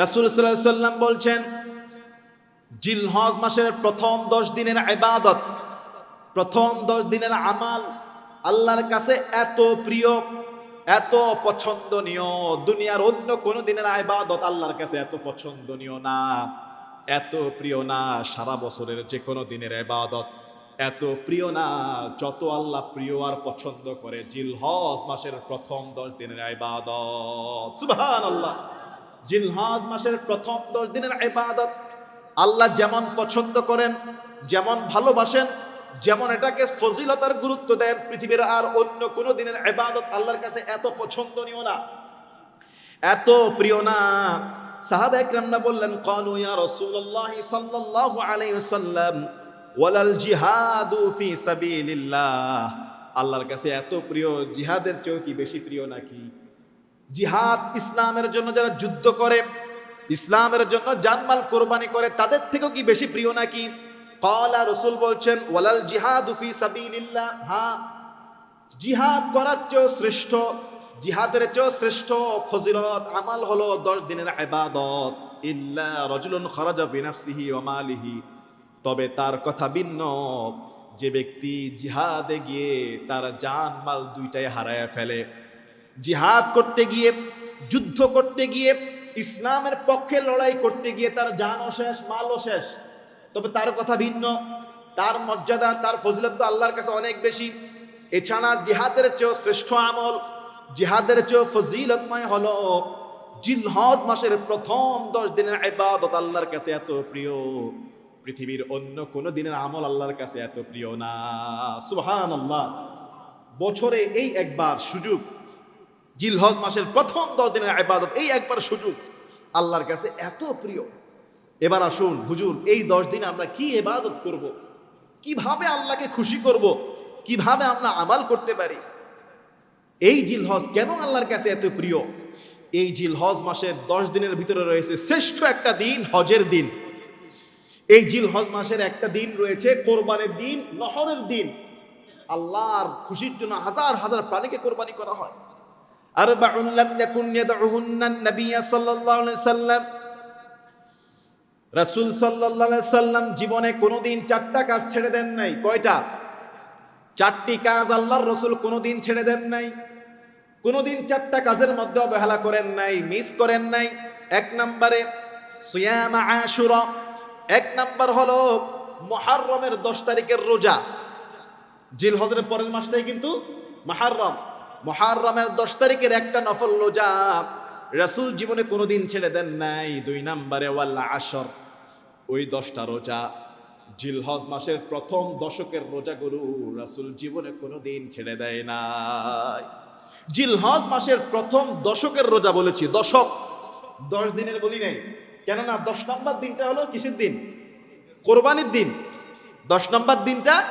রাসুল সাল্লাম বলছেন জিলহজ মাসের প্রথম দশ দিনের ইবাদত, প্রথম দশ দিনের আমাল আল্লাহর কাছে এত প্রিয়, এত পছন্দনীয়, দুনিয়ার অন্য কোনো দিনের ইবাদত আল্লাহর কাছে এত পছন্দনীয় না, এত প্রিয় না সারা বছরের যে কোনো দিনের ইবাদত, এত প্রিয় না যত আল্লাহ প্রিয় আর পছন্দ করে জিলহজ মাসের প্রথম দশ দিনের ইবাদত। সুবহানাল্লাহ। জিলহজ মাসের প্রথম দশ দিনের ইবাদত। আল্লাহ যেমন পছন্দ করেন, যেমন ভালোবাসেন, যেমন এটাকে ফজিলতার গুরুত্ব দেন, পৃথিবীর আর অন্য কোনো দিনের ইবাদত আল্লাহর কাছে এত পছন্দনীয় না। এত প্রিয় না। সাহাবা একরামরা বললেন ক্বালু ইয়া রাসূলুল্লাহ সাল্লাল্লাহু আলাইহি ওয়ালাল জিহাদু ফি সাবিলিল্লাহ। আল্লাহর কাছে এত প্রিয়, জিহাদের চেয়েও কি বেশি প্রিয় নাকি? জিহাদ ইসলামের জন্য যারা যুদ্ধ করে, ইসলামের জন্য জানমাল কোরবানি করে, তাদের থেকেও কি বেশি প্রিয় নাকি? কলা রসুল বলছেন, ওয়ালাল জিহাদ ফি সাবিলিল্লাহ। হ্যাঁ জিহাদ করার চেয়েও শ্রেষ্ঠ, জিহাদের চেয়েও শ্রেষ্ঠ ফজিলত, আমাল হলো দশ দিনের ইবাদত। ইল্লা রজুলুন খরাজা বিনাফসিহি ওয়া মালিহি। তবে তার কথা ভিন্ন, যে ব্যক্তি জিহাদে গিয়ে তার জান মাল দুইটাই হারায় ফেলে। জিহাদ করতে গিয়ে, যুদ্ধ করতে গিয়ে, ইসলামের পক্ষে লড়াই করতে গিয়ে তার জানও শেষ, মালও শেষ। তবে তার কথা ভিন্ন। তার মর্যাদা, তার ফজিলত তো আল্লাহর কাছে অনেক বেশি। এছাড়া জিহাদের চেয়েও শ্রেষ্ঠ আমল, জিহাদের চেয়েও ফজিলতময় হলো জিলহজ মাসের প্রথম দশ দিনের ইবাদত আল্লাহর কাছে এত প্রিয়। পৃথিবীর অন্য কোনো দিনের আমল আল্লাহর কাছে এত প্রিয় না। সুহান আল্লাহ বছরে এই একবার সুযোগ জিলহজ মাসের প্রথম দশ দিনের ইবাদত, এই একবার সুযোগ। আল্লাহর কাছে এত প্রিয়। এবার আসুন, হুজুর, এই দশ দিন আমরা কি ইবাদত করব। কীভাবে আল্লাহকে খুশি করব। কীভাবে আমরা আমাল করতে পারি? এই জিলহজ কেন আল্লাহর কাছে এত প্রিয়? এই জিলহজ মাসের দশ দিনের ভিতরে রয়েছে শ্রেষ্ঠ একটা দিন, হজের দিন। এই জিলহজ মাসের একটা দিন রয়েছে কোরবানের দিন, নহরের দিন। আল্লাহর খুশির জন্য হাজার হাজার প্রাণীকে কোরবানি করা হয়। أربع لم يكن يدعهن النبي صلى الله عليه وسلم রাসূল সাল্লাল্লাহু আলাইহি সাল্লাম জীবনে কোনোদিন চারটা কাজ ছেড়ে দেন নাই কয়টা চারটি কাজ আল্লাহর রসুল কোনোদিন ছেড়ে দেন নাই কোনোদিন চারটা কাজের মধ্যে অবহেলা করেন নাই মিস করেন নাই এক নম্বরে সিয়াম আশুরা এক নাম্বার হলো মুহররমের দশ তারিখের রোজা জিল হজরের পরের মাসটাই কিন্তু মুহররম মহারমের দশ তারিখের একটা নফল রোজা রাসুল জীবনে কোনোদিন ছেড়ে দেন নাই। দুই নাম্বারে ওয়াল্লা আসর ওই দশটা রোজা, জিলহজ মাসের প্রথম দশকের রোজাগুলো রাসুল জীবনে কোনোদিন ছেড়ে দেয় নাই। জিলহজ মাসের প্রথম দশকের রোজা বলেছি, দশক। দশ দিনের বলি নাই। কেননা দশ নম্বর দিনটা হলো কিসের দিন? কোরবানির দিন। দশ নম্বর দিনটা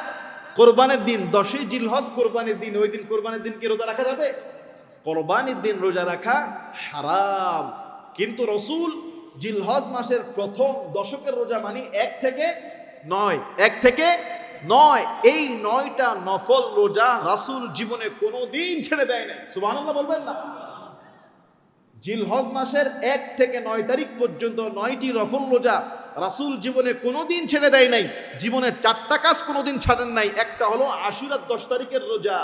কোরবানের দিন, দশই জিলহজ কোরবানির দিন, ওই দিন কোরবানির দিন কি রোজা রাখা যাবে? কোরবানির দিন রোজা রাখা হারাম। কিন্তু রসুল জিলহজ মাসের প্রথম দশকের রোজা মানি এক থেকে নয়। এক থেকে নয়। এই নয়টা নফল রোজা রাসুল জীবনে কোনো দিন ছেড়ে দেয় না সুবাহ বলবেন না। জিলহজ মাসের এক থেকে নয় তারিখ পর্যন্ত নয়টি রফল রোজা রাসুল জীবনে কোনোদিন ছেড়ে দেয় নাই। জীবনের চারটা কাজ কোনোদিন ছাড়েন নাই। একটা হলো আশুরার দশ তারিখের রোজা,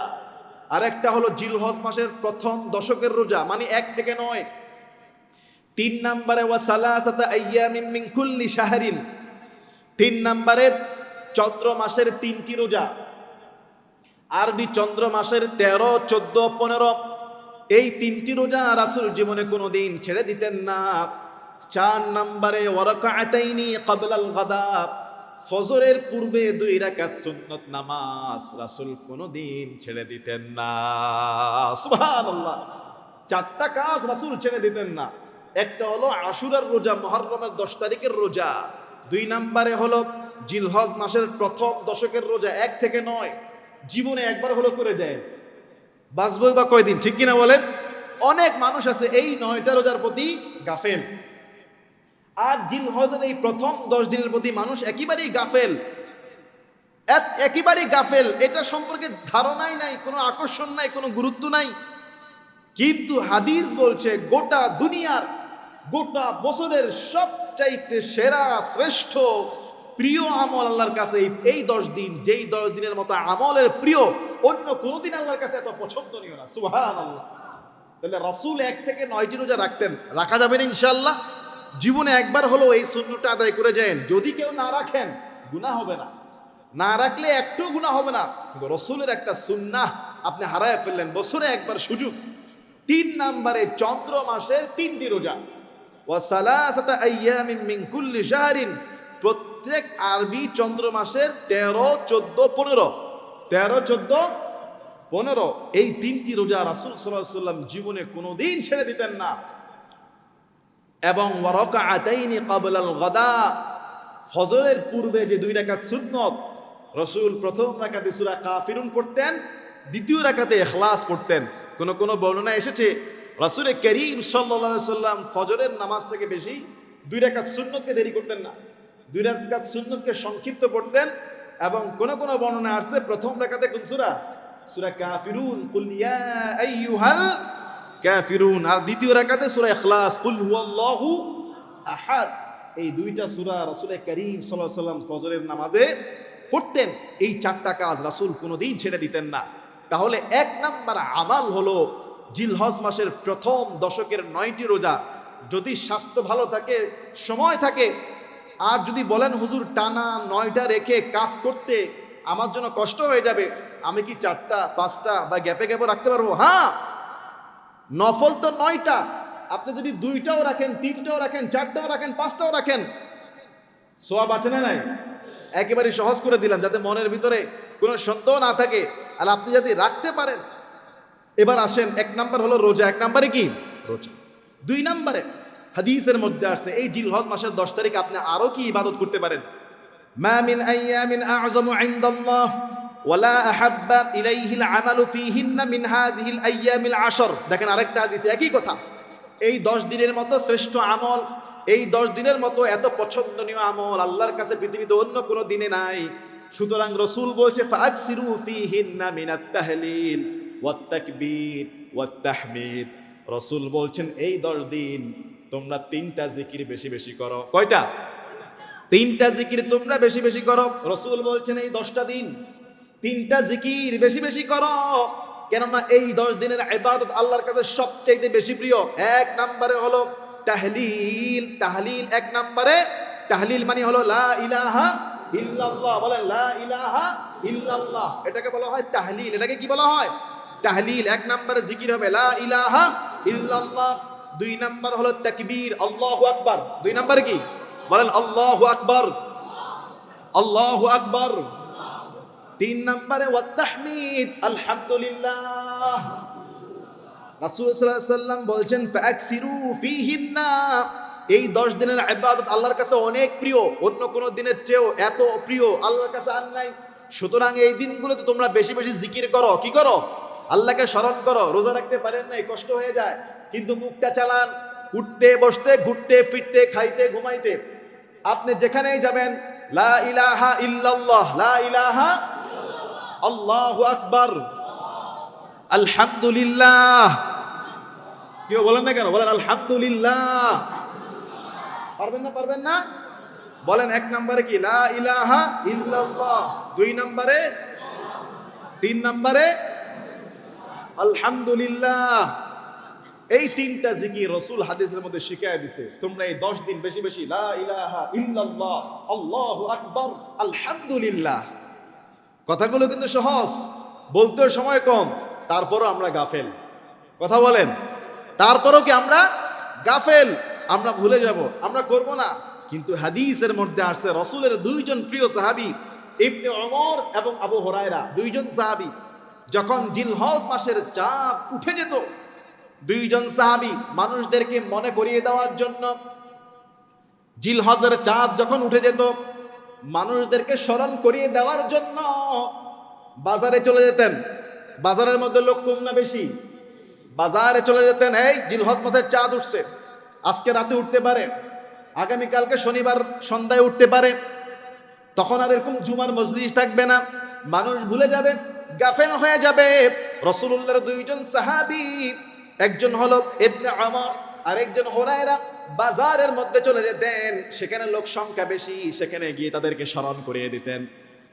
আর একটা হলো জিলহজ মাসের প্রথম দশকের রোজা মানে এক থেকে নয়। তিন নম্বরে, ওয়া সালাসাতা আইয়ামিন মিন কুল্লি শাহরিন। তিন নম্বরে, চন্দ্র মাসের তিনটি রোজা। আরবি চন্দ্র মাসের তেরো, চোদ্দ, পনেরো, এই তিনটি রোজা রাসুল জীবনে কোনো দিন ছেড়ে দিতেন না। চার নম্বরে ওয়ারাকাতাইনি কাবলাল গাদা ফজরের পূর্বে দুই রাকাত সুন্নত নামাজ রাসুল কোনো দিন ছেড়ে দিতেন না। সুবহানাল্লাহ। চারটা কাজ রাসুল ছেড়ে দিতেন না। একটা হলো আশুরার রোজা, মহররমের দশ তারিখের রোজা। দুই নম্বরে হলো জিলহজ মাসের প্রথম দশকের রোজা, এক থেকে নয়। জীবনে একবার হলো করে যায়। বাঁচবই বা কয়দিন, ঠিক কিনা বলেন? অনেক মানুষ আছে এই নয়টা রোজার প্রতি গাফেল। আর জিল হজের এই প্রথম দশ দিনের প্রতি মানুষ একেবারেই গাফেল। এক- একেবারেই গাফেল। এটা সম্পর্কে ধারণাই নাই, কোনো আকর্ষণ নাই, কোনো গুরুত্ব নাই। কিন্তু হাদিস বলছে, গোটা দুনিয়ার, গোটা বছরের সবচাইতে সেরা, শ্রেষ্ঠ, প্রিয় আমল আল্লাহর কাছে এই- দশ দিন, যেই দশ দিনের মতো আমলের প্রিয়, অন্য কোনোদিন আল্লাহর কাছে এত পছন্দনীয় না। সুহান আল্লাহ তাহলে রসুল এক থেকে নয়টি রোজা রাখতেন। রাখা যাবেন ইনশাল্লাহ জীবনে একবার হলো এই শূন্যটা আদায় করে যান যদি কেউ না রাখেন গুণা হবে না। না রাখলে একটু গুণা হবে না। কিন্তু রসুলের একটা সুন্নাহ আপনি হারায় ফেললেন। বছরে একবার সুযোগ। তিন নাম্বারে চন্দ্র মাসের তিনটি রোজা। প্রত্যেক আরবি চন্দ্র মাসের তেরো, চোদ্দ, পনেরো। তেরো, চোদ্দ, পনেরো। এই তিনটি রোজা রাসুল সাল্লাম জীবনে কোনোদিন ছেড়ে দিতেন না। এবং ওয়ারকা আতাইনি কাবলাল গদা, ফজরের পূর্বে যে দুই রাকাত সুন্নত, রসুল প্রথম রাকাতে সূরা কাফিরুন পড়তেন, দ্বিতীয় রাকাতে ইখলাস পড়তেন। কোন কোন বর্ণনা এসেছে, রসুল করিম সাল্লাল্লাহু সাল্লাম ফজরের নামাজ থেকে বেশি দুই রাকাত সুন্নতকে দেরি করতেন না। দুই রাকাত সুন্নতকে সংক্ষিপ্ত পড়তেন এবং কোন কোন বর্ণনা আসছে, প্রথম রাকাতে কোন সুরা? সূরা কাফিরুন, কুল আইয়ুহাল কাফিরুন। আর দ্বিতীয় রাকাতে সূরা ইখলাস, কুল হুয়াল্লাহু আহাদ। এই দুইটা সূরা রাসূল করিম আলাইহি সাল্লাম ফজরের নামাজে পড়তেন। এই চারটা কাজ রাসূল কোনোদিন ছেড়ে দিতেন না। তাহলে এক নাম্বার আমাল হলো জিলহজ মাসের প্রথম দশকের নয়টি রোজা। যদি স্বাস্থ্য ভালো থাকে, সময় থাকে, আর যদি বলেন, হুজুর, টানা নয়টা রেখে কাজ করতে আমার জন্য কষ্ট হয়ে যাবে, আমি কি চারটা, পাঁচটা বা গ্যাপে গ্যাপে রাখতে পারব? হ্যাঁ নফল তো নয়টা। আপনি যদি দুইটাও রাখেন, তিনটাও রাখেন, চারটাও রাখেন, পাঁচটাও রাখেন, সোয়াব আছে না নাই? একেবারে সহজ করে দিলাম যাতে মনের ভিতরে কোনো সন্দেহ না থাকে। আর আপনি যদি রাখতে পারেন, এবার আসেন, এক নাম্বার হলো রোজা। এক নাম্বারে কি? রোজা। দুই নাম্বারে হাদিসের মধ্যে আসছে, এই জিলহজ মাসের দশ তারিখ আপনি আরও কি ইবাদত করতে পারেন? মা মিন আইয়ামিন আযমু ইনদাল্লাহ। ওয়ালা আহাব্বা ইলাইহিল আমালু ফীহিন্না মিন হাযিহিল আইয়ামিল আশর। দেখেন আরেকটা হাদিস একই কথা। এই দশ দিনের মতো শ্রেষ্ঠ আমল, এই দশ দিনের মতো এত পছন্দনীয় আমল আল্লাহর কাছে পৃথিবীতে অন্য কোনো দিনে নাই। সুতরাং রসুল বলছে, ফাকসিরু ফীহিন্না মিনাত তাহলিল ওয়াত তাকবীর ওয়াত তাহমিদ। রসুল বলছেন, এই দশ দিন তোমরা তিনটা জিকির বেশি বেশি করো। কয়টা? তিনটা জিকির তোমরা বেশি বেশি করো। রসুল বলছেন, এই দশটা দিন তিনটা জিকির বেশি বেশি করো। কেননা এই দশ দিনের ইবাদত আল্লাহর কাছে সবচাইতে বেশি প্রিয়। এক নম্বরে হলো তাহলিল। তাহলিল এক নম্বরে, তাহলিল মানে হলো লা ইলাহা ইল্লাল্লাহ। বলেন লা ইলাহা ইল্লাল্লাহ। এটাকে বলা হয় তাহলিল। এটাকে কি বলা হয়? তাহলিল। এক নম্বরে জিকির হবে লা ইলাহা ইল্লাল্লাহ। দুই নাম্বার হলো তাকবীর, আল্লাহু আকবার। দুই নাম্বার কি? বলেন আল্লাহু আকবার। আল্লাহু আকবার। তিন নম্বরে, ওয়াত্তাহমিদ আলহামদুলিল্লাহ রাসূল সাল্লাল্লাহু আলাইহি ফাকসিরু ফীহিন্না এই দশ দিনের ইবাদত আল্লাহর কাছে অনেক প্রিয়, অন্য কোনো দিনের চেয়েও এত প্রিয় আল্লাহর কাছে আর নাই। সুতরাং এই দিনগুলোতে তোমরা বেশি বেশি জিকির করো। কি করো? আল্লাহকে স্মরণ করো। রোজা রাখতে পারেন নাই, কষ্ট হয়ে যায়। কিন্তু মুখটা চালান, উঠতে, বসতে, ঘুরতে, ফিরতে, খাইতে, ঘুমাইতে। আপনি যেখানেই যাবেন, লা ইলাহা ইল্লাল্লাহ লা ইলাহা আল্লাহু আকবার। আলহামদুলিল্লাহ। কেউ বলেন না কেন? বলেন আলহামদুলিল্লাহ। পারবেন না পারবেন না? বলেন এক নম্বরে কি? লা ইলাহা ইল্লাল্লাহ। দুই নম্বরে? তিন নম্বরে? আলহামদুলিল্লাহ। এই তিনটা জিকির রসুল হাদিসের মধ্যে শিখায় দিছে। তোমরা এই দশ দিন বেশি বেশি লা ইলাহা ইল্লাল্লাহ আল্লাহু আকবার আলহামদুলিল্লাহ। কথাগুলো কিন্তু সহজ, বলতেও সময় কম, তারপরও আমরা গাফেল। কথা বলেন, তারপরও কি আমরা গাফেল? আমরা ভুলে যাব, আমরা করব না। কিন্তু হাদিসের মধ্যে আসছে, রসুলের দুইজন প্রিয় সাহাবি, ইবনে অমর এবং আবু হরায়রা, দুইজন সাহাবি, যখন জিলহজ মাসের চাপ উঠে যেত, দুইজন সাহাবি মানুষদেরকে মনে করিয়ে দেওয়ার জন্য জিলহজের চাঁদ যখন উঠে যেত মানুষদেরকে স্মরণ করিয়ে দেওয়ার জন্য বাজারে চলে যেতেন। বাজারের মধ্যে লোক কম না বেশি। বাজারে চলে যেতেন, এই, জিলহজ মাসের চাঁদ উঠছে। আজকে রাতে উঠতে পারে। আগামীকালকে শনিবার সন্ধ্যায় উঠতে পারে। তখন আর এরকম জুমার মজলিস থাকবে না। মানুষ ভুলে যাবে, গাফেল হয়ে যাবে। রসুল্লাহর দুইজন সাহাবি, একজন হলো ইবনে আমর আর একজন হোরায়রা। বাজারের মধ্যে চলে যেতেন, সেখানে লোক সংখ্যা বেশি, সেখানে গিয়ে তাদেরকে স্মরণ করিয়ে দিতেন।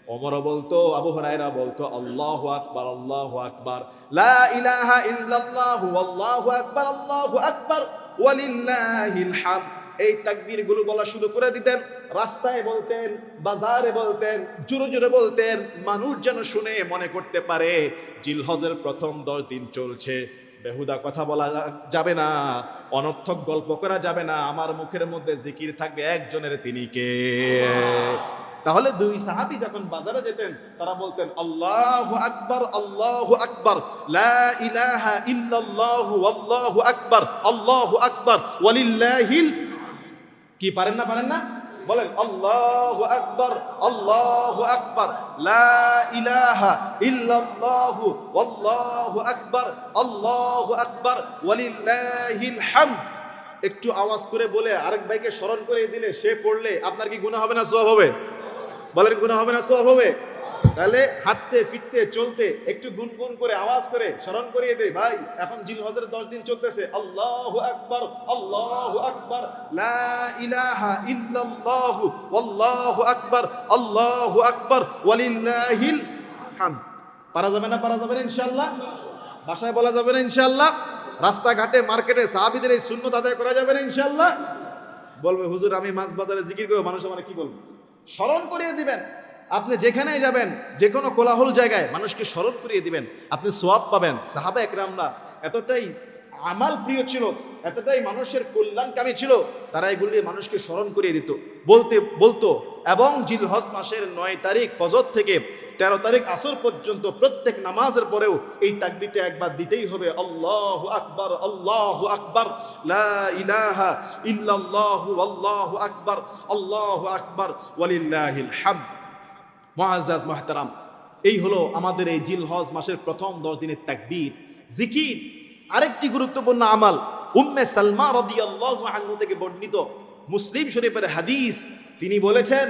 ওমরও বলতো, আবু হুরায়রা বলতো, আল্লাহ আকবার, আল্লাহু আকবার, লা ইলাহা ইল্লাল্লাহু, আল্লাহু আকবার আল্লাহু আকবার, ওয়ালিল্লাহিল হামদ এই তাকবীরগুলো বলা শুরু করে দিতেন। রাস্তায় বলতেন, বাজারে বলতেন, জোরে জোরে বলতেন। মানুষ যেন শুনে, মনে করতে পারে, জিলহজের প্রথম দশ দিন চলছে। বেহুদা কথা বলা যাবে না, অনর্থক গল্প করা যাবে না, আমার মুখের মধ্যে জিকির থাকবে একজনের তিনি কে? তাহলে দুই সাহাবি যখন বাজারে যেতেন, তারা বলতেন, আল্লাহু আকবার আল্লাহু আকবার ইলাহা ইল্লাল্লাহু, আল্লাহু আকবার আল্লাহু আকবার, ওয়ালিল্লাহিল কি পারেন না পারেন না? বলেন, আল্লাহু আকবার, আল্লাহু আকবর ইলাহা ইল্লাল্লাহু আল্লাহু আকবার আল্লাহু আকবার, ওয়ালিল্লাহিল হামদ। একটু আওয়াজ করে বলে আরেক ভাইকে স্মরণ করে দিলে সে পড়লে আপনার কি গুনাহ হবে না সওয়াব হবে? বলেন, গুনাহ হবে না সওয়াব হবে? তাহলে হাঁটতে, ফিরতে, চলতে, একটু গুনগুন করে আওয়াজ করে স্মরণ করিয়ে দেয় ভাই, এখন জিল হজের দশ দিন চলতেছে। আল্লাহু আকবার আল্লাহু আকবার ইলাহা ইল্লাল্লাহু আল্লাহু আকবার আল্লাহু আকবার, ওয়ালিল্লাহিল হামদ। পারা যাবে না পারা যাবে না, ইনশাআল্লাহ? বাসায় বলা যাবে না, ইনশাআল্লাহ? রাস্তাঘাটে, মার্কেটে, সাহাবিদের এই শূন্য আদায় করা যাবে না, ইনশাআল্লাহ? বলবে, হুজুর, আমি মাছ বাজারে জিকির করে, মানুষ আমার কি বলবে? স্মরণ করিয়ে দিবেন। আপনি যেখানেই যাবেন যে কোনো কোলাহল জায়গায় মানুষকে স্মরণ করিয়ে দিবেন, আপনি সোয়াব পাবেন। সাহাবা একরামরা এতটাই আমাল প্রিয় ছিল, এতটাই মানুষের কল্যাণকামী ছিল, তারা এগুলি মানুষকে স্মরণ করিয়ে দিত। বলতে, বলতো, এবং জিলহজ মাসের নয় তারিখ ফজর থেকে তেরো তারিখ আসর পর্যন্ত প্রত্যেক নামাজের পরেও এই তাকবিটা একবার দিতেই হবে। আল্লাহ আকবর, আল্লাহ আকবার ইল্লাল্লাহু, আল্লাহু আকবার আল্লাহু আকবার, ওয়ালিল্লাহিল হামদ। মুআজ্জাজ মুহতারাম। এই হলো আমাদের এই জিলহজ মাসের প্রথম দশ দিনের তাকবীর। জিকির আরেকটি গুরুত্বপূর্ণ আমাল। উম্মে সালমা রাদিয়াল্লাহু আনহু থেকে বর্ণিত মুসলিম শরীফের হাদিস। তিনি বলেছেন,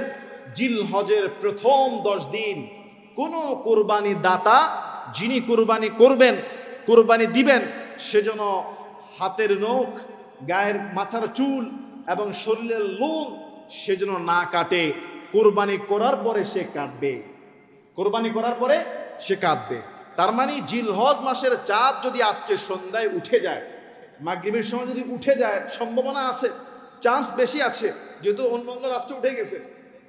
জিল হজের প্রথম দশ দিন কোন কোরবানি দাতা যিনি কোরবানি করবেন, কোরবানি দিবেন সেজন্য হাতের নখ, গায়ের মাথার চুল এবং শরীরের লোম সেজন্য না কাটে। কোরবানি করার পরে সে কাটবে কোরবানি করার পরে সে কাঁদবে। তার মানে জিলহজ মাসের চাঁদ যদি আজকে সন্ধ্যায় উঠে যায়, মাগরিবের সময় যদি উঠে যায়, সম্ভাবনা আছে চান্স বেশি আছে, যেহেতু অন্য অন্য রাষ্ট্রে উঠে গেছে।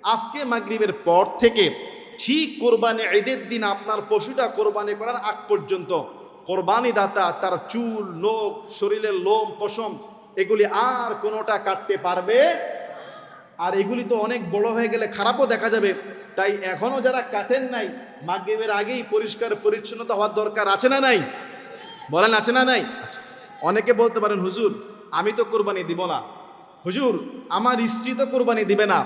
আজকে মাগরিবের পর থেকে ঠিক কোরবানি ঈদের দিন আপনার পশুটা কোরবানি করার আগ পর্যন্ত কোরবানি দাতা তার চুল, নখ, শরীরের লোম, পশম, এগুলি আর কোনোটা কাটতে পারবে আর এগুলি তো অনেক বড় হয়ে গেলে খারাপও দেখা যাবে। তাই এখনও যারা কাটেন নাই, মাগরিবের আগেই পরিষ্কার পরিচ্ছন্নতা হওয়ার দরকার আছে না নাই? বলেন আছে না নাই। অনেকে বলতে পারেন, হুজুর, আমি তো কোরবানি দিব না। হুজুর, আমার স্ত্রী তো কোরবানি দিবে না,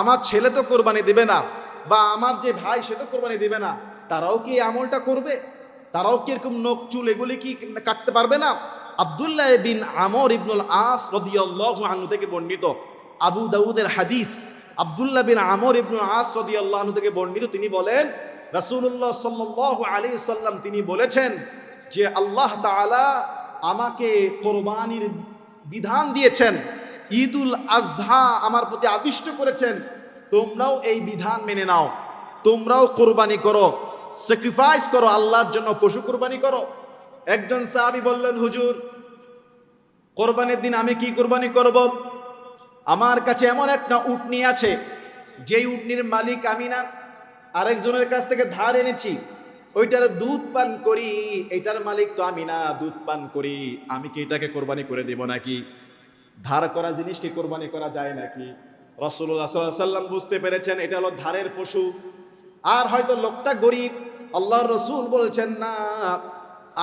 আমার ছেলে তো কোরবানি দিবে না, বা আমার যে ভাই, সে তো কোরবানি দিবে না। তারাও কি আমলটা করবে? তারাও কি এরকম নখ, চুল এগুলি কি কাটতে পারবে না? আবদুল্লাহ বিন আমর ইবনুল আস রদিয়াল্লাহু আনহু থেকে বর্ণিত। আবু দাউদের হাদিস, আবদুল্লাহ বিন আমর ইবনুল আস রদিয়াল্লাহু আনহু থেকে বর্ণিত, তিনি বলেন, রাসূলুল্লাহ সাল্লাল্লাহু আলাইহি সাল্লাম তিনি বলেছেন যে আল্লাহ তাআলা আমাকে কোরবানির বিধান দিয়েছেন, ঈদুল আজহা আমার প্রতি আদিষ্ট করেছেন, তোমরাও এই বিধান মেনে নাও, তোমরাও কোরবানি করো স্যাক্রিফাইস করো, আল্লাহর জন্য পশু কোরবানি করো। একজন সাহাবী বললেন, হুজুর, কোরবানির দিন আমি কি কোরবানি করব? আমার কাছে এমন একটা উটনি আছে, যেই উটনির মালিক আমি না, আরেকজনের কাছ থেকে ধার এনেছি। ওইটার দুধ পান করি, এটার মালিক তো আমি না, দুধ পান করি। আমি কি এটাকে কোরবানি করে দেব নাকি? ধার করা জিনিসকে কোরবানি করা যায় নাকি? রসুল্লাহ সাল্লাম বুঝতে পেরেছেন, এটা হলো ধারের পশু। আর হয়তো লোকটা গরিব, আল্লাহর রসুল বলছেন, না,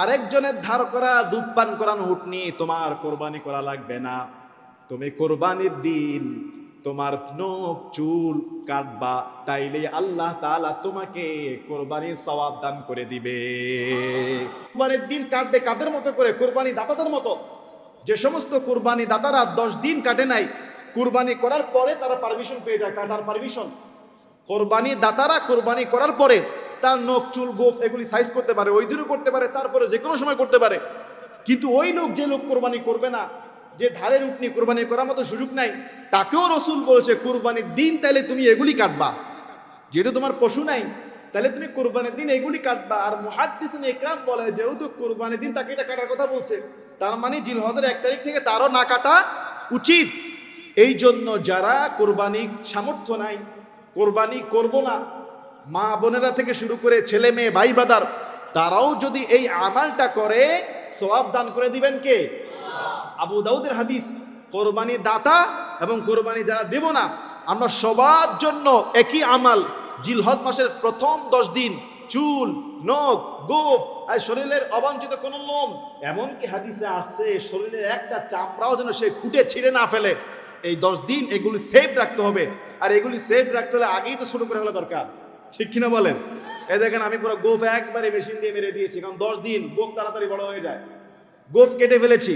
আরেকজনের ধার করা, দুধ পান করানো উঠনি তোমার কোরবানি করা লাগবে না। তুমি কোরবানির দিন তোমার নখ, চুল কাটবা, তাইলে আল্লাহ তোমাকে কোরবানির সওয়াব দান করে দিবে। কোরবানির দিন কাটবে কাদের মতো করে? কোরবানি দাতাদের মতো। যে সমস্ত কোরবানি দাতারা দশ দিন কাটে নাই, কোরবানি করার পরে তারা পারমিশন পেয়ে যায়। কাটার পারমিশন কোরবানি দাতারা কোরবানি করার পরে তার নখ, চুল, গোফ এগুলি সাইজ করতে পারে, ওই দিনও করতে পারে, তারপরে যে কোনো সময় করতে পারে। কিন্তু ওই লোক যে লোক কোরবানি করবে না যে ধারের উপনি কোরবানি করার মতো সুযোগ নাই, তাকেও রসুল বলেছে, কোরবানির দিন তাহলে তুমি এগুলি কাটবা। যেহেতু তোমার পশু নাই তাহলে তুমি কোরবানির দিন এগুলি কাটবা। আর মুহাদ্দিসিন একরাম বলে, যেহেতু কোরবানির দিন তাকে এটা কাটার কথা বলছে, তার মানে জিল হজের এক তারিখ থেকে তারও না কাটা উচিত। এই জন্য যারা কোরবানি সামর্থ্য নাই, কোরবানি করব না, মা বোনেরা থেকে শুরু করে ছেলে মেয়ে, ভাই ব্রাদার, তারাও যদি এই আমালটা করে, সওয়াব দান করে দিবেন কে? আবু দাউদের হাদিস, কোরবানি দাতা এবং কোরবানি যারা দেব না, আমরা সবার জন্য একই আমাল। জিলহজ মাসের প্রথম দশ দিন, চুল, নখ, গোফ, আর শরীরের অবাঞ্ছিত কোন লোম। এমনকি হাদিসে আসছে, শরীরের একটা চামড়াও যেন সে খুঁটে ছিঁড়ে না ফেলে। এই দশ দিন এগুলি সেফ রাখতে হবে। আর এগুলি সেফ রাখতে হলে আগেই তো শুরু করে হলে দরকার। ঠিক কিনা বলেন? এ দেখেন, আমি পুরো গোফ একবারে মেশিন দিয়ে মেরে দিয়েছি, কারণ দশ দিন গোফ তাড়াতাড়ি বড় হয়ে যায়। গোফ কেটে ফেলেছি,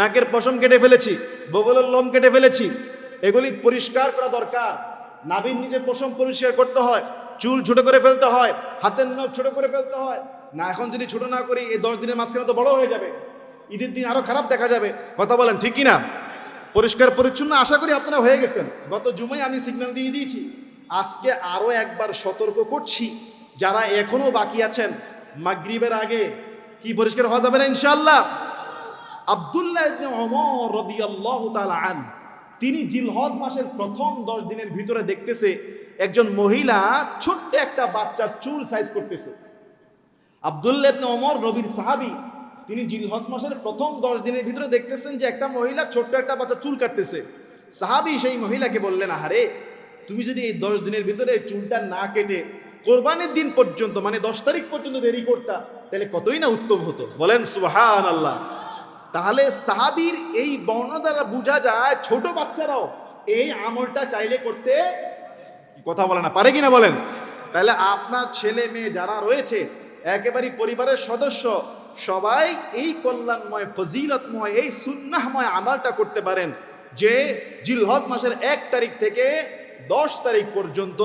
নাকের পশম কেটে ফেলেছি, বগলের লোম কেটে ফেলেছি, এগুলি পরিষ্কার করা দরকার। নাভির নিজের পশম পরিষ্কার করতে হয়, চুল ছোট করে ফেলতে হয়, হাতের নখ ছোট করে ফেলতে হয়। না, এখন যদি ছোট না করি এই দশ দিনের মাঝখানে তো বড় হয়ে যাবে। ঈদের দিন আরও খারাপ দেখা যাবে। কথা বলেন, ঠিক না পরিষ্কার, পরিচ্ছন্ন আশা করি আপনারা হয়ে গেছেন। গত জুমাই আমি সিগন্যাল দিয়ে দিয়েছি, আজকে আরও একবার সতর্ক করছি, যারা এখনও বাকি আছেন, মাগরিবের আগে কি পরিষ্কার হওয়া যাবে না ইনশাল্লাহ আব্দুল্লাহ ইবনে ওমর রাদিয়াল্লাহু তাআলা আন, তিনি জিলহজ মাসের প্রথম দশ দিনের ভিতরে দেখতেছে একজন মহিলা ছোট্ট একটা বাচ্চার চুল সাইজ করতেছে। আব্দুল্লাহ ইবনে ওমর নবীর সাহাবী, তিনি জিলহজ মাসের প্রথম দশ দিনের ভিতরে দেখতেছেন যে একটা মহিলা ছোট্ট একটা বাচ্চা চুল কাটতেছে। সাহাবী সেই মহিলাকে বললেন, আহারে, তুমি যদি এই দশ দিনের ভিতরে চুলটা না কেটে কোরবানির দিন পর্যন্ত মানে দশ তারিখ পর্যন্ত দেরি করতা, তাহলে কতই না উত্তম হতো? বলেন সুহান আল্লাহ তাহলে সাহাবির এই বর্ণ দ্বারা বোঝা যায় ছোট বাচ্চারাও এই আমলটা চাইলে করতে কথা বলে না। পারে কিনা বলেন? তাহলে আপনার ছেলে মেয়ে যারা রয়েছে, একেবারে পরিবারের সদস্য, সবাই এই কল্যাণময়, ফজিলতময়, এই সুন্নাহময় আমলটা করতে পারেন যে জিলহজ মাসের এক তারিখ থেকে দশ তারিখ পর্যন্ত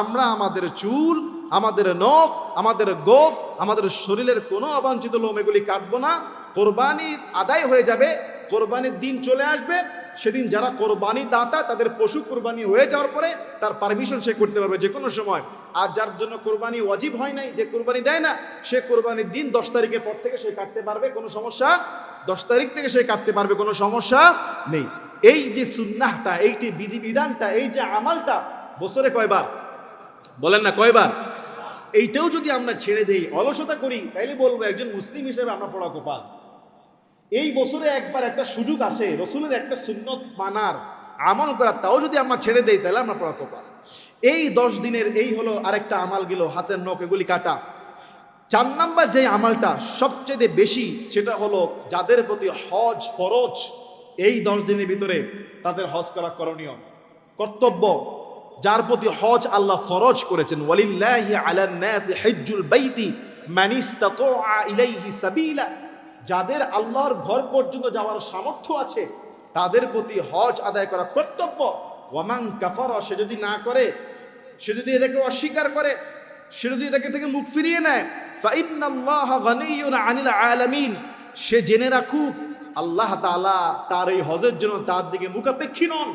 আমরা আমাদের চুল, আমাদের নখ, আমাদের গোফ, আমাদের শরীরের কোনো অবাঞ্ছিত লোম এগুলি কাটবো না। কোরবানি আদায় হয়ে যাবে, কোরবানির দিন চলে আসবে। সেদিন যারা কোরবানি দাতা, তাদের পশু কোরবানি হয়ে যাওয়ার পরে তার পারমিশন সে করতে পারবে যে কোনো সময়। আর যার জন্য কোরবানি ওয়াজিব হয় নাই, যে কোরবানি দেয় না, সে কোরবানির দিন দশ তারিখের পর থেকে সে কাটতে পারবে, কোনো সমস্যা? দশ তারিখ থেকে সে কাটতে পারবে, কোনো সমস্যা নেই। এই যে সুন্নাহটা, এই যে বিধিবিধানটা, এই যে আমালটা, বছরে কয়বার? বলেন না, কয়বার? এইটাও যদি আমরা ছেড়ে দেই, অলসতা করি, তাইলে বলব একজন মুসলিম হিসেবে আমরা পড়া কোপাল। এই বছরে একবার একটা সুযোগ আসে, রসুলের একটা সুন্নত মানার আমল করার তাও যদি আমরা ছেড়ে দেই, তাহলে আমরা পড়া কোপাল এই দশ দিনের, এই হলো আরেকটা আমাল গেল, হাতের নখ, এগুলি কাটা। চার নাম্বার যে আমালটা সবচেয়ে বেশি, সেটা হলো যাদের প্রতি হজ ফরজ, এই দশ দিনের ভিতরে তাদের হজ করা করণীয়। কর্তব্য, যার প্রতি হজ আল্লাহ ফরজ করেছেন, ওয়ালিল্লাহি আলান নাসি হিজ্জুল বাইতি, মান ইসতাতাআ ইলাইহি সাবিলা। যাদের আল্লাহর ঘর পর্যন্ত যাওয়ার সামর্থ্য আছে, তাদের প্রতি হজ আদায় করা কর্তব্য। ওয়ামান কাফারা, সে যদি না করে, সে যদি এটাকে অস্বীকার করে, সে যদি এটাকে থেকে মুখ ফিরিয়ে নেয় আনিল আলামিন। সে জেনে রাখুক, আল্লাহ তাআলা তার এই হজের জন্য তার দিকে মুখাপেক্ষী নন।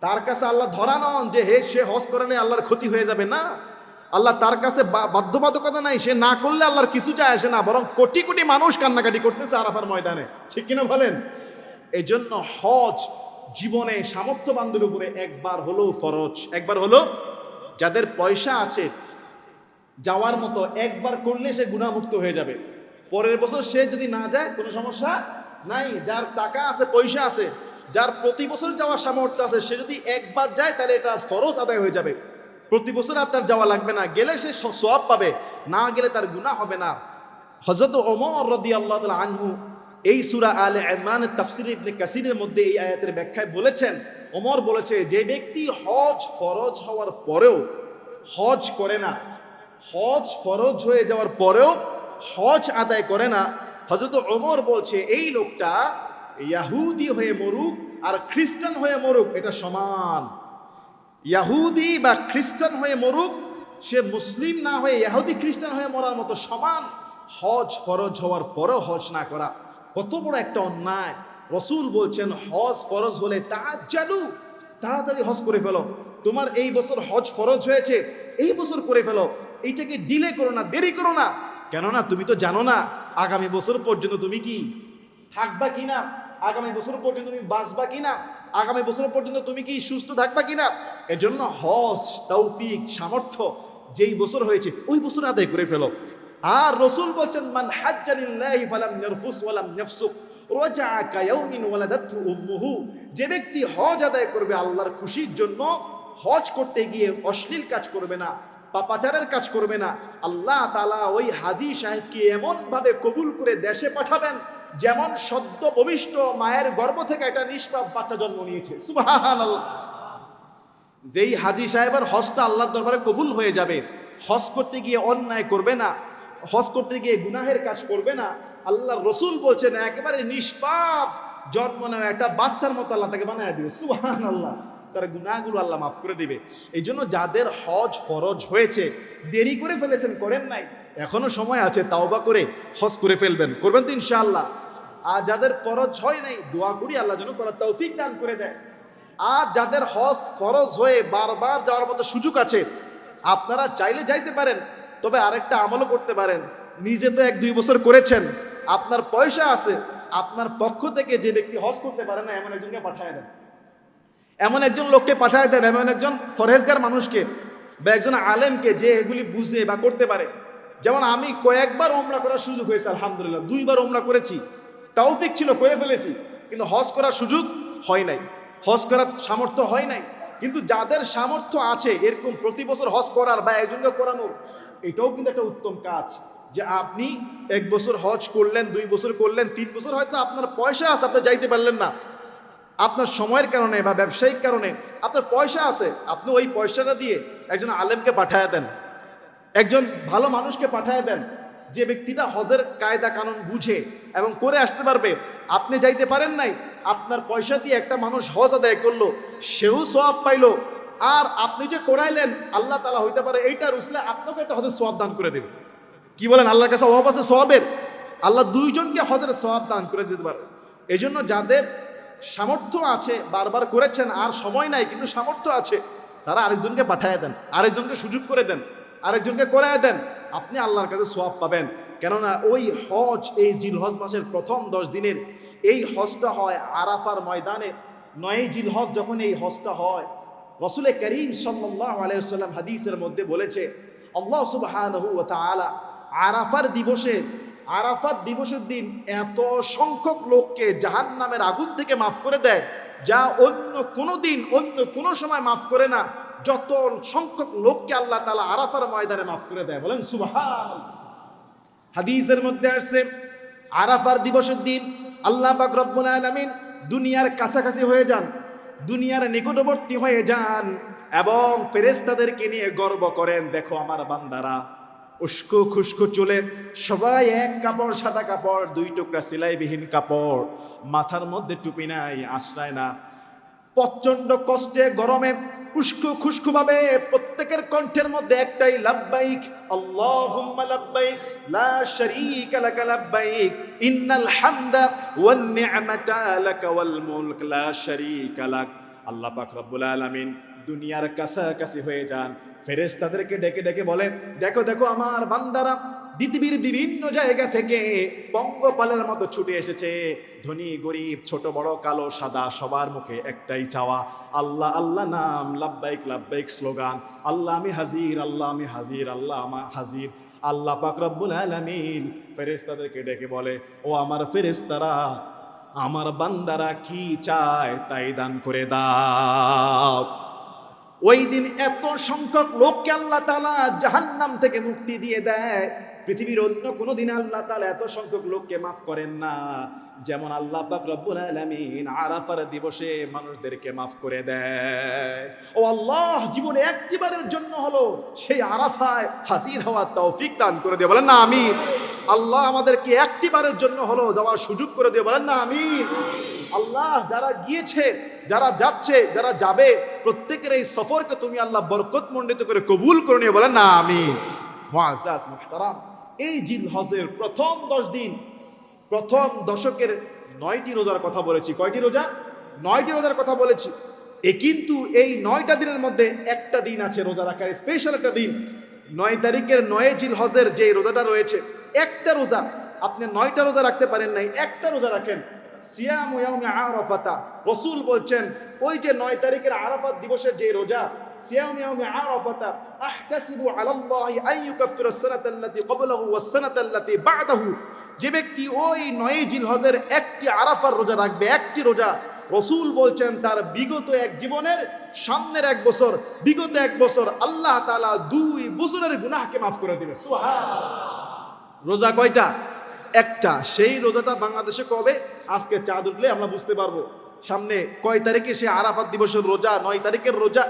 তার কাছে আল্লাহ ধরা নন যে, হে, সে হজ করালে আল্লাহর ক্ষতি হয়ে যাবে। না। আল্লাহ তার কাছে বাধ্যবাধকতা নাই, সে না করলে আল্লাহর কিছু যায় আসে না, বরং কোটি কোটি মানুষ কান্নাকাটি করতেছে আরাফার ময়দানে। ঠিক কিনা বলেন? এই জন্য হজ জীবনে সামর্থ্য সামর্থ্যবানদের উপরে একবার হলো ফরজ। একবার হলো যাদের পয়সা আছে, যাওয়ার মতো একবার করলে সে গুণামুক্ত হয়ে যাবে। পরের বছর সে যদি না যায়, কোনো সমস্যা নাই। যার টাকা আছে, পয়সা আছে, যার প্রতি বছর যাওয়ার সামর্থ্য আছে, সে যদি একবার যায়, তাহলে এটা ফরজ আদায় হয়ে যাবে। প্রতি বছর আর তার যাওয়া লাগবে না। গেলে সে সব পাবে, না গেলে তার গুণা হবে না। হজরত ওমর রদি আল্লাহ আনহু এই সুরা আল এমান তাফসির ইবনে কাসিরের মধ্যে এই আয়াতের ব্যাখ্যায় বলেছেন, ওমর বলেছে, যে ব্যক্তি হজ ফরজ হওয়ার পরেও, হজ করে না, হজ ফরজ হয়ে যাওয়ার পরেও হজ আদায় করে না হজরত ওমর বলছে, এই লোকটা ইয়াহুদি হয়ে মরুক আর খ্রিস্টান হয়ে মরুক, এটা সমান। ইয়াহুদি বা খ্রিস্টান হয়ে মরুক, সে মুসলিম না হয়ে ইয়াহুদি খ্রিস্টান হয়ে মরার মতো সমান হজ ফরজ হওয়ার পরেও হজ না করা। কত বড় একটা অন্যায়। রসুল বলছেন, হজ ফরজ হলে তা চালু তাড়াতাড়ি হজ করে ফেলো। তোমার এই বছর হজ ফরজ হয়েছে, এই বছর করে ফেলো। এইটাকে ডিলে করো না, দেরি করো না। কেননা তুমি তো জানো না, আগামী বছর পর্যন্ত তুমি কি থাকবা কিনা আগামী বছর পর্যন্ত তুমি বাঁচবা কিনা? আগামী বছর পর্যন্ত তুমি কি সুস্থ থাকবা কিনা? এর জন্য হজ, তৌফিক, সামর্থ্য যেই বছর হয়েছে, ওই বছর আদায় করে ফেলো। আর রসুল বলছেন, মান হাজ্জালিল্লাহি ফালাম ইয়ারফুস ওয়ালাম ইয়াফসুক। রাজা কায়াউমিন ওয়ালাদাতহু উম্মুহু। যে ব্যক্তি হজ আদায় করবে আল্লাহর খুশির জন্য, হজ করতে গিয়ে অশ্লীল কাজ করবে না, পাপাচারের কাজ করবে না। আল্লাহ তালা ওই হাজি সাহেবকে এমন ভাবে কবুল করে দেশে পাঠাবেন যেমন সদ্য ভবিষ্ঠ মায়ের গর্ভ থেকে একটা নিষ্পাপ বাচ্চা জন্ম নিয়েছে। সুবহানাল্লাহ। যেই হাজি সাহেবের হজটা আল্লাহর দরবারে কবুল হয়ে যাবে, হজ করতে গিয়ে অন্যায় করবে না, হজ করতে গিয়ে গুনাহের কাজ করবে না আল্লাহ রসুল বলছেন, একেবারে নিষ্পাপ জন্ম নেওয়া একটা বাচ্চার মতো আল্লাহ তাকে বানায় দিবে। সুহান আল্লাহ তার গুনাহগুলো আল্লাহ মাফ করে দিবে। এই জন্য যাদের হজ ফরজ হয়েছে, দেরি করে ফেলেছেন, করেন নাই, এখনও সময় আছে, তাওবা করে হজ করে ফেলবেন। করবেন তো ইনশাআল্লাহ। আর যাদের ফরজ হয় নাই, দোয়া করি আল্লাহ যেন করার তৌফিক দান করে দেয়। আর যাদের হজ ফরজ হয়ে বারবার যাওয়ার মতো সুযোগ আছে, আপনারা চাইলে যাইতে পারেন, তবে আরেকটা আমলও করতে পারেন। নিজে তো এক দুই বছর করেছেন, আপনার পয়সা আছে, আপনার পক্ষ থেকে যে ব্যক্তি হজ করতে পারে না, এমন একজনকে পাঠায় দেন। এমন একজন লোককে পাঠায় দেন, এমন একজন ফরেজগার মানুষকে বা একজন আলেমকে যে এগুলি বুঝে বা করতে পারে। যেমন আমি কয়েকবার ওমরা করার সুযোগ হয়েছে, আলহামদুলিল্লাহ, দুইবার ওমরা করেছি। তাওফিক ছিল করে ফেলেছি। কিন্তু হজ করার সুযোগ হয় নাই। হজ করার সামর্থ্য হয় নাই। কিন্তু যাদের সামর্থ্য আছে, এরকম প্রতি বছর হজ করার বা একজনকে করানোর এটাও কিন্তু একটা উত্তম কাজ। যে আপনি এক বছর হজ করলেন, দুই বছর করলেন, তিন বছর হয়তো আপনার পয়সা আছে, আপনি যাইতে পারলেন না। আপনার সময়ের কারণে বা ব্যবসায়িক কারণে আপনার পয়সা আছে, আপনি ওই পয়সাটা দিয়ে একজন আলেমকে পাঠায় দেন। একজন ভালো মানুষকে পাঠায় দেন। যে ব্যক্তিটা হজের কায়দা কানুন বুঝে এবং করে আসতে পারবে, আপনি যাইতে পারেন নাই, আপনার পয়সা দিয়ে একটা মানুষ হজ আদায় করল, সেও সব পাইলো। আর আপনি যে করাইলেন, আল্লাহ তালা হইতে পারে এইটা রুসলে আপনাকে একটা হজের সব দান করে দেবে। কি বলেন, আল্লাহর কাছে অভাব আছে সবের আল্লাহ দুইজনকে হজের সব দান করে দিতে পারে। এই জন্য যাদের সামর্থ্য আছে, বারবার করেছেন, আর সময় নাই, কিন্তু সামর্থ্য আছে, তারা আরেকজনকে পাঠায় দেন, আরেকজনকে সুযোগ করে দেন। আরেকজনকে করায় দেন। আপনি আল্লাহর কাছে সোয়াব পাবেন। কেননা ওই হজ, এই জিলহজ মাসের প্রথম দশ দিনের, এই হজটা হয় আরাফার ময়দানে। নয় জিলহজ যখন এই হজটা হয় রসুলের করিম সাল্লাহ আলাইসাল্লাম হাদিসের মধ্যে বলেছে, আল্লাহ তাআলা আরাফার দিবসে আরাফাত দিবসের দিন এত সংখ্যক লোককে জাহান নামের আগুন থেকে মাফ করে দেয়, যা অন্য কোনো দিন, অন্য কোনো সময় মাফ করে না। যত সংখ্যক লোককে আল্লাহ তালা আরাফার ময়দানে মাফ করে দেয়, বলেন সুবহান হাদিসের মধ্যে আসছে, আরাফার দিবসের দিন আল্লাহ পাক রব্বুল আলামিন দুনিয়ার কাছাকাছি হয়ে যান, দুনিয়ার নিকটবর্তী হয়ে যান এবং ফেরেস্তাদেরকে নিয়ে গর্ব করেন, দেখো আমার বান্দারা, উস্কো খুস্কো চলে সবাই এক কাপড়, সাদা কাপড়, দুই টুকরা সেলাইবিহীন কাপড়, মাথার মধ্যে টুপি নাই, আশ্রয় না। প্রচণ্ড কষ্টে, গরমে উস্কো খুস্কো ভাবে প্রত্যেকের কণ্ঠের মধ্যে একটাই লাব্বাইক, আল্লাহুম্মা লাব্বাইক, লা শারীকা লাকা লাব্বাইক, ইন্নাল হামদা ওয়ান নি'মাতা লাকা ওয়াল মুলক, লা শারীকা লাক। আল্লাহ পাক রব্বুল আলামিন দুনিয়ার কাছাকাছি হয়ে যান। ফেরেশতাদেরকে ডেকে ডেকে বলে, দেখো দেখো আমার বান্দারা পৃথিবীর বিভিন্ন জায়গা থেকে পঙ্গপালের মতো ছুটে এসেছে। ধনী, গরিব, ছোট, বড়, কালো, সাদা, সবার মুখে একটাই চাওয়া। আল্লাহ আল্লাহ নাম, লাব্বাইক লাব্বাইক স্লোগান। আল্লাহ আমি হাজির, আল্লাহ আমি হাজির, আল্লাহ আমার হাজির। আল্লাহ পাক রব্বুল আলামিন ফেরেশতাদেরকে ডেকে বলে, ও আমার ফেরেশতারা, আমার বান্দারা কি চায় তাই দান করে দাও। ওই দিন এত সংখ্যক লোককে আল্লাহ তালা জাহান্নাম থেকে মুক্তি দিয়ে দেয়। পৃথিবীর অন্য কোনো দিন আল্লাহ তালা এত সংখ্যক লোককে মাফ করেন না। যেমন আল্লাহ রব্বুল আলামিন আরাফার দিবসে মানুষদেরকে মাফ করে দেয়। ও আল্লাহ, জীবনে একটিবারের জন্য হলো সেই আরাফায় হাজির হওয়ার তৌফিক দান করে দিয়ে বলেন না আমি আল্লাহ আমাদেরকে একটিবারের জন্য হলো যাওয়ার সুযোগ করে দিয়ে বলেন না আমি আল্লাহ যারা গিয়েছে, যারা যাচ্ছে, যারা যাবে, প্রত্যেকের এই সফরকে তুমি আল্লাহ বরকত মণ্ডিত করে কবুল করে নিয়ে বলেন না আমি মুআজ্জাজ মুহতারাম। এই জিল হজের প্রথম দশ দিন, প্রথম দশকের নয়টি রোজার কথা বলেছি। কয়টি রোজা? নয়টি রোজার কথা বলেছি। এ কিন্তু এই নয়টা দিনের মধ্যে একটা দিন আছে রোজা রাখার স্পেশাল একটা দিন। নয় তারিখের নয় জিল হজের যে রোজাটা রয়েছে, একটা রোজা, আপনি নয়টা রোজা রাখতে পারেন নাই, একটা রোজা রাখেন। সিয়াম আরাফাতা। রসুল বলছেন, ওই যে নয় তারিখের আরাফাত দিবসের যে রোজা, সিয়াম ইয়াউমে আরাফাতা, আহতাসিবু আলাল্লাহি আন ইউকাফিরা সানাতা আল্লাতী ক্বাবলাহু ওয়াস সানাতা আল্লাতী বা'দাহু। যে ব্যক্তি ওই নয় জিলহজের একটি আরাফার রোজা রাখবে, একটি রোজা, রসুল বলছেন তার বিগত এক জীবনের সামনের এক বছর, বিগত এক বছর আল্লাহ তাআলা দুই বছরের গুনাহকে মাফ করে দিবে। রোজা কয়টা? একটা, সেই রোজাটা বাংলাদেশে কবে? আজকে চাঁদ উঠলে আমরা বুঝতে পারব। সামনে কয় তারিখে সে আরাফাত দিবসের রোজা, নয় তারিখের রোজা?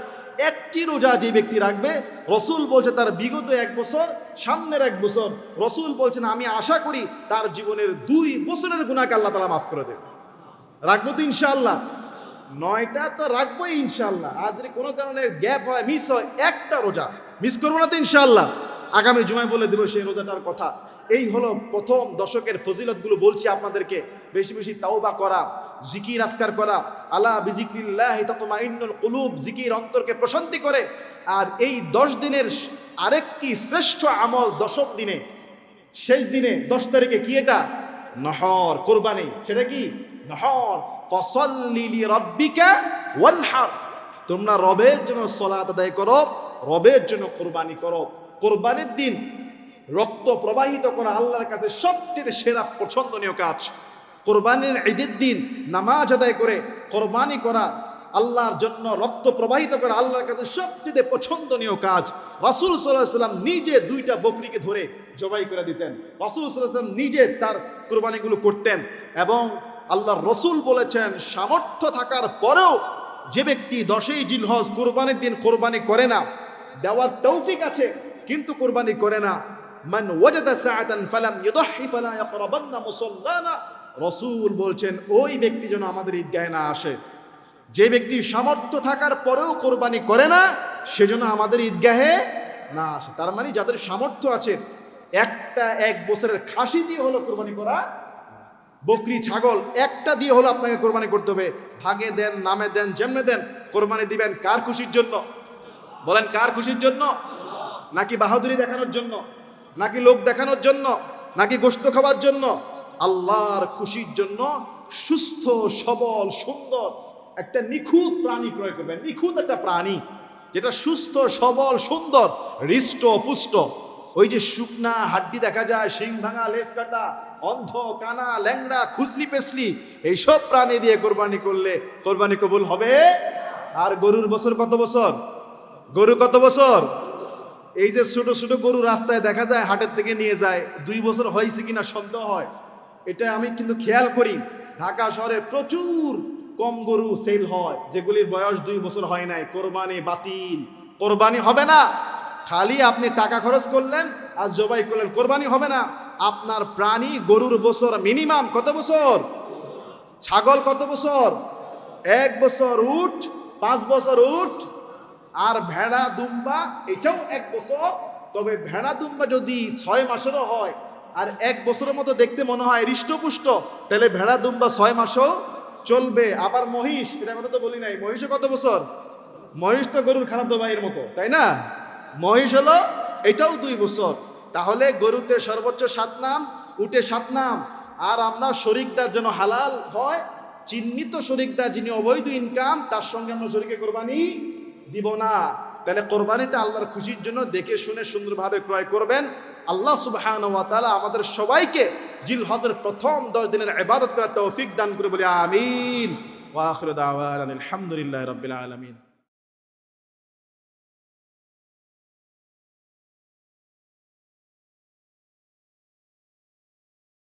একটি রোজা যে ব্যক্তি রাখবে, রসুল বলছে তার বিগত এক বছর, সামনের এক বছর। রসুল বলছেন, আমি আশা করি তার জীবনের দুই বছরের গুণাকে আল্লাহ তালা মাফ করে দেবে রাখব তো ইনশাল্লাহ নয়টা তো রাখবোই ইনশাল্লাহ আর যদি কোনো কারণে গ্যাপ হয় মিস হয়, একটা রোজা। মিস করব না তো ইনশাল্লাহ আগামী জুমায় বলে দেবো সেই রোজাটার কথা। এই হলো প্রথম দশকের ফজিলতগুলো বলছি আপনাদেরকে। বেশি বেশি তাওবা করা, জিকির আসকার করা আলা বিজিকিল্লাহ তাতমাইন্নুল কুলুব জিকির অন্তরকে প্রশান্তি করে। আর এই দশ দিনের আরেকটি শ্রেষ্ঠ আমল দশক দিনে। শেষ দিনে দশ তারিখে কি এটা? নহর, কোরবানি। সেটা কি? নহর। ফসল্লিলি রব্বিকা ওয়ানহার। তোমরা রবের জন্য সলাত আদায় করো, রবের জন্য কোরবানি করো। কোরবানির দিন রক্ত প্রবাহিত করা আল্লাহর কাছে সবচেয়ে সেরা পছন্দনীয় কাজ। কোরবানির ঈদের দিন নামাজ আদায় করে কোরবানি করা আল্লাহর জন্য রক্ত প্রবাহিত করা আল্লাহর কাছে সবচেয়ে পছন্দনীয় কাজ। রাসুল সাল্লাহ সাল্লাম নিজে দুইটা বকরিকে ধরে জবাই করে দিতেন। রাসুল সাল্লাহ সাল্লাম নিজে তার কোরবানিগুলো করতেন এবং আল্লাহর রসুল বলেছেন, সামর্থ্য থাকার পরেও যে ব্যক্তি দশই জিলহজ কোরবানির দিন কোরবানি করে না, দেওয়ার তৌফিক আছে কিন্তু কোরবানি করে না। মান ওয়াজাদা সাআতান ফালাম ইউদহি ফালা ইয়াকরাবান্না মুসাল্লানা। রাসূল বলছেন, ওই ব্যক্তি যেন আমাদের ঈদগাহে না আসে। যে ব্যক্তি সামর্থ্য থাকার পরেও কোরবানি করে না সেজন্য আমাদের ঈদগাহে না আসে। তার মানে যাদের সামর্থ্য আছে, একটা এক বছরের খাসি দিয়ে হলো কোরবানি করা, বকরি, ছাগল, একটা দিয়ে হলো আপনাকে কোরবানি করতে হবে। ভাগে দেন, নামে দেন যেমনে দেন, কোরবানি দিবেন কার খুশির জন্য? বলেন কার খুশির জন্য? নাকি বাহাদুরি দেখানোর জন্য? নাকি লোক দেখানোর জন্য? নাকি গোস্ত খাওয়ার জন্য? আল্লাহর খুশির জন্য সুস্থ, সবল, সুন্দর একটা নিখুঁত প্রাণী ক্রয় করবেন। নিখুঁত একটা প্রাণী যেটা সুস্থ, সবল, সুন্দর, হৃষ্ট, পুষ্ট। ওই যে শুকনা হাড্ডি দেখা যায়, শিং ভাঙা লেস কাটা, অন্ধ, কানা, ল্যাংড়া, খুজলি পেসলি এইসব প্রাণী দিয়ে কোরবানি করলে কোরবানি কবুল হবে? আর গরুর বছর কত বছর? গরু কত বছর? এই যে ছোট ছোট গরু রাস্তায় দেখা যায়, হাটের থেকে নিয়ে যায়, দুই বছর হয়েছে কিনা সন্দেহ হয়। এটা আমি কিন্তু খেয়াল করি, ঢাকা শহরে প্রচুর কম গরু সেল হয়, যেগুলির বয়স দুই বছর হয় নাই। কোরবানি বাতিল। কোরবানি হবে না। খালি আপনি টাকা খরচ করলেন আর জবাই করলেন, কোরবানি হবে না। আপনার প্রাণী গরুর বছর মিনিমাম কত বছর? ছাগল কত বছর? এক বছর উঠ, পাঁচ বছর উঠ আর ভেড়া দুম্বা, এটাও এক বছর। তবে ভেড়া দুম্বা যদি ছয় মাসেরও হয়, আর এক বছরের মতো দেখতে মনে হয় হৃষ্টপুষ্ট, তাহলে ভেড়া দুম্বা ছয় মাসও চলবে। আবার মহিষ, এটা কথা তো বলি নাই। মহিষে কত বছর? মহিষ তো গরুর খারাপ দবাইয়ের মতো, তাই না? মহিষ হলো এটাও দুই বছর। তাহলে গরুতে সর্বোচ্চ সাত নাম উঠে সাত নাম। আর আমরা শরিকদার যেন হালাল হয়, চিহ্নিত শরিকদার যিনি অবৈধ ইনকাম তার সঙ্গে আমরা শরিকে কোরবানি দিব না। তাহলে কোরবানিটা আল্লাহর খুশির জন্য দেখে শুনে সুন্দরভাবে ক্রয় করবেন। আল্লাহ সুবহান ওয়া তাআলা আমাদের সবাইকে জিল হজের প্রথম দশ দিনের ইবাদত করার তৌফিক দান করে বলি, আমিন। ওয়া আখিরু দাওয়ানা আলহামদুলিল্লাহি রাব্বিল আলামিন।